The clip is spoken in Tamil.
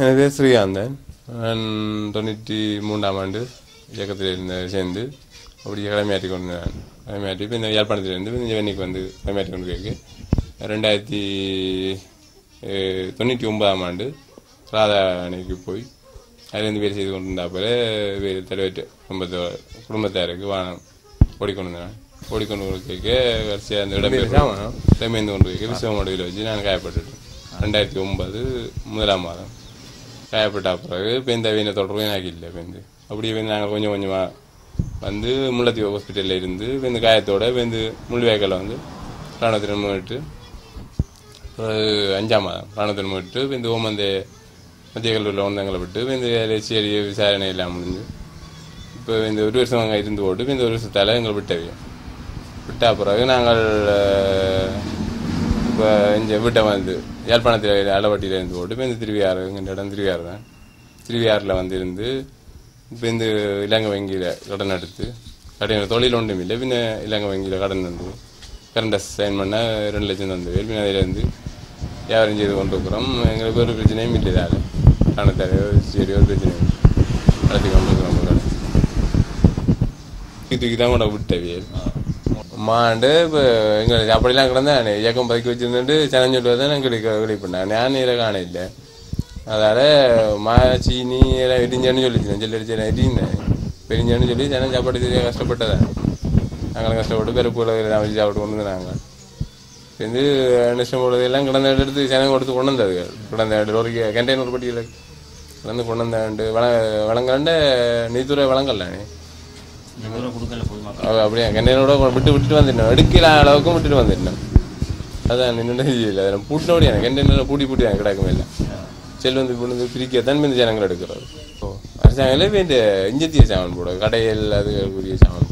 என் பேர் ஸ்ரீகாந்தன் நான் தொண்ணூற்றி மூன்றாம் ஆண்டு இயக்கத்தில் இருந்த சேர்ந்து அப்படி கிளமையாட்டி கொண்டு நான் கிளமையாட்டி இப்போ இந்த யாழ்ப்பாணத்திலேருந்து இந்த சென்னைக்கு வந்து கிளமையாட்டி கொண்டு போயிருக்கு. ரெண்டாயிரத்தி தொண்ணூற்றி ஒன்பதாம் ஆண்டு ராதா அணைக்கு போய் அதுலேருந்து வேலை செய்து கொண்டு இருந்தாப்பில் வேறு தலைவற்ற குடும்பத்தை குடும்பத்தாருக்கு வானம் ஓடிக்கொண்டு இருந்தேன் ஓடிக்கொண்டு கேட்க வரிசையாக அந்த இடம்பெயர் இடம்பெயர்ந்து கொண்டு வைக்க விஸ்வமோடையில் வச்சு நான் காயப்பட்டுட்டேன். ரெண்டாயிரத்தி ஒன்பது முதலாம் மாதம். காயப்பட்ட பிறகு பெந்த இந்த வீணை தொடர்பு எனக்கு இல்லை பெந்து அப்படியே வந்து நாங்கள் கொஞ்சம் கொஞ்சமாக வந்து முல்லைத்தீவு ஹாஸ்பிட்டலில் இருந்து வெந்து காயத்தோட வெந்து இந்த வந்து பிராணத்தின் விட்டு பிறகு அஞ்சாம் மாதம் பிராணத்தின் விட்டு வெந்து ஓமந்தே ஓமந்த மத்திய கல்லூரியில் ஒன்றங்களை விட்டு வெந்து இந்த சரி விசாரணை எல்லாம் முடிஞ்சு இப்போ இந்த ஒரு வருஷம் அங்கே இருந்து போட்டு இந்த ஒரு வருஷத்தால் எங்களை விட்டவியும் விட்டா பிறகு நாங்கள் இப்போ இங்கே வீட்டை வந்து யாழ்ப்பாணத்தில் அளவட்டியில் இருந்து போட்டு இப்போ இந்த திருவியார் எங்கள் இடம் திருவியார் தான் திருவியாரில் வந்து இருந்து இப்போ இந்த இலங்கை வங்கியில் கடன் எடுத்து கடன் தொழில் ஒன்றும் இல்லை பின்ன இலங்கை வங்கியில் கடன் வந்து கரண்ட் சைன் பண்ண ரெண்டு லட்சம் தந்து பின் அதிலேருந்து வியாபாரம் செய்து கொண்டு இருக்கிறோம் எங்களுக்கு ஒரு பிரச்சனையும் இல்லை இதால் பணத்தாலே சரி ஒரு பிரச்சனையும் நடத்தி கொண்டு இருக்கிறோம் கடை தூக்கி தான் கூட விட்டவியல் மாண்டு இப்போ எங்களுக்கு அப்படிலாம் கிடந்தேன் இயக்கம் பதுக்கி வச்சிருந்துட்டு சனஞ்சொட்டு தான் எங்களுக்கு வெளி பண்ணேன் நான் இதில் காண இல்லை அதால் மா சீனி எல்லாம் இடிஞ்சேன்னு சொல்லிச்சேன் சொல்லி அடிச்சு இடிந்தேன் பெரிஞ்சேன்னு சொல்லி சனம் சாப்பாடு தெரிய கஷ்டப்பட்டதான் நாங்களும் கஷ்டப்பட்டு பெருப்புல எல்லாம் வச்சு சாப்பிட்டு கொண்டு வந்தாங்க. சேர்ந்து நிஷ்டம் பொழுது எல்லாம் கிடந்த எடுத்து சனம் கொடுத்து கொண்டு வந்தது. கிடந்த ஒரு கண்டெய்னர் பட்டியல கிடந்து கொண்டு வந்தாண்டு வள வளங்கண்ட நீத்துறை வளங்கல்லானே இந்த தூரம் கொடுக்கல விட்டு விட்டுட்டு வந்துட்டோம் எடுக்கல அளவுக்கு விட்டுட்டு வந்துட்டோம் அதான் நின்று இல்லை அதில் பூட்டினோடி எனக்கு கண்டெய்னரில் பூட்டி பூட்டி எனக்கு கிடக்குமே இல்லை. செல்வந்து வந்து பிரிக்க தான் இந்த ஜனங்கள் எடுக்கிறது. ஓ அரசாங்கம் இல்லை இந்த இஞ்சத்திய சாமான் போட. கடையில் அதுக்குரிய சாமான்